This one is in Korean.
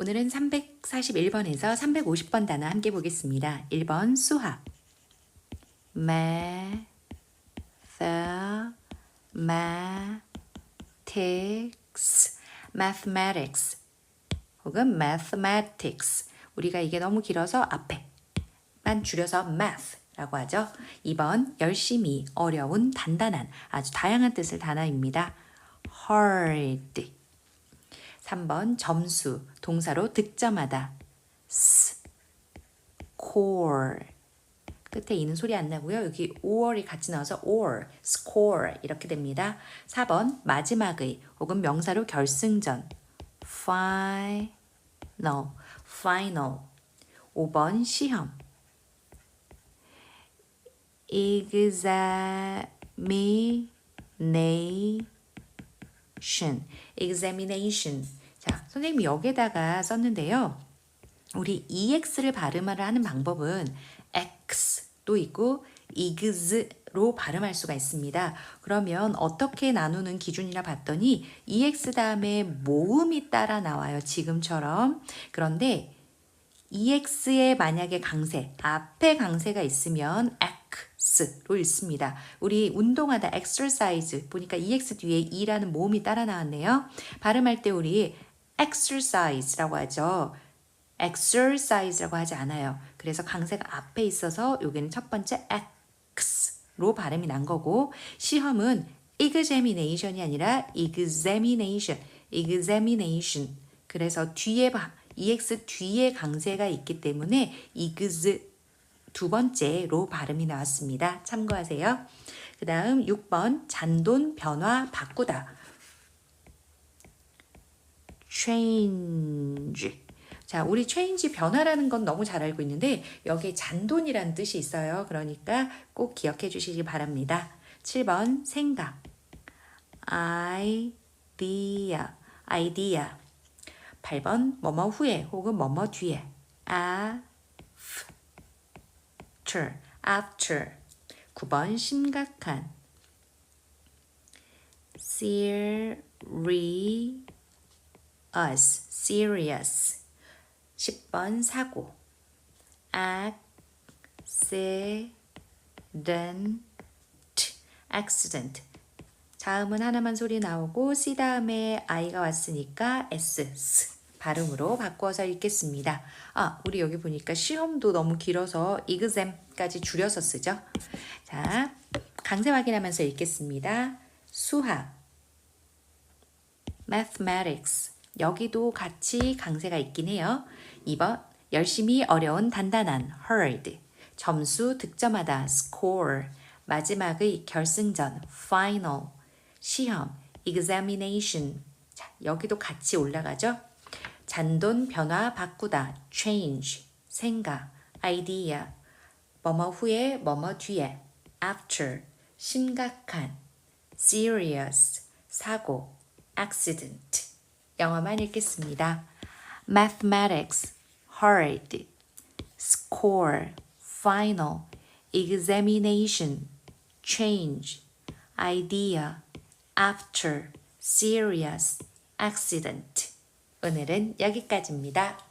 오늘은 341번에서 350번 단어 함께 보겠습니다. 1번 수학 mathematics mathematics 혹은 mathematics 우리가 이게 너무 길어서 앞에만 줄여서 math라고 하죠. 2번 열심히 어려운 단단한 아주 다양한 뜻의 단어입니다. hard 3번 점수 동사로 득점하다. score 끝에 이는 소리 안 나고요. 여기 or이 같이 나와서 or, score 이렇게 됩니다. 4번 마지막의 혹은 명사로 결승전. final, final. 5번 시험. examination. examination 자, 선생님이 여기에다가 썼는데요. 우리 ex를 발음을 하는 방법은 x도 있고 ex로 발음할 수가 있습니다. 그러면 어떻게 나누는 기준이라 봤더니 ex 다음에 모음이 따라 나와요. 지금처럼. 그런데 ex에 만약에 강세, 앞에 강세가 있으면 x로 읽습니다. 우리 운동하다 exercise 보니까 ex 뒤에 e라는 모음이 따라 나왔네요. 발음할 때 우리 exercise라고 하죠. exercise라고 하지 않아요. 그래서 강세가 앞에 있어서 여기는 첫 번째 x로 발음이 난 거고 시험은 examination이 아니라 examination, examination. 그래서 뒤에 ex 뒤에 강세가 있기 때문에 ex 두 번째로 발음이 나왔습니다. 참고하세요. 그 다음 6번 잔돈 변화 바꾸다. Change. 자, 우리 change 변화라는 건 너무 잘 알고 있는데 여기에 잔돈이라는 뜻이 있어요. 그러니까 꼭 기억해 주시기 바랍니다. 7번 생각. idea. idea. 8번 뭐뭐 후에 혹은 뭐뭐 뒤에. after. after. 9번 심각한. serious. Us, serious. 10번 사고. accident, accident. 자음은 하나만 소리 나오고 c 다음에 i가 왔으니까 s, s 발음으로 바꿔서 읽겠습니다. 아, 우리 여기 보니까 시험도 너무 길어서 exam까지 줄여서 쓰죠. 자, 강세 확인하면서 읽겠습니다. 수학, mathematics, 여기도 같이 강세가 있긴 해요. 2번 열심히 어려운 단단한 hard 점수 득점하다 score 마지막의 결승전 final 시험 examination 자, 여기도 같이 올라가죠. 잔돈 변화 바꾸다 change 생각 idea 뭐뭐 후에 뭐뭐 뒤에 after 심각한 serious 사고 accident 영어만 읽겠습니다. mathematics, hard, score, final, examination, change, idea, after, serious, accident. 오늘은 여기까지입니다.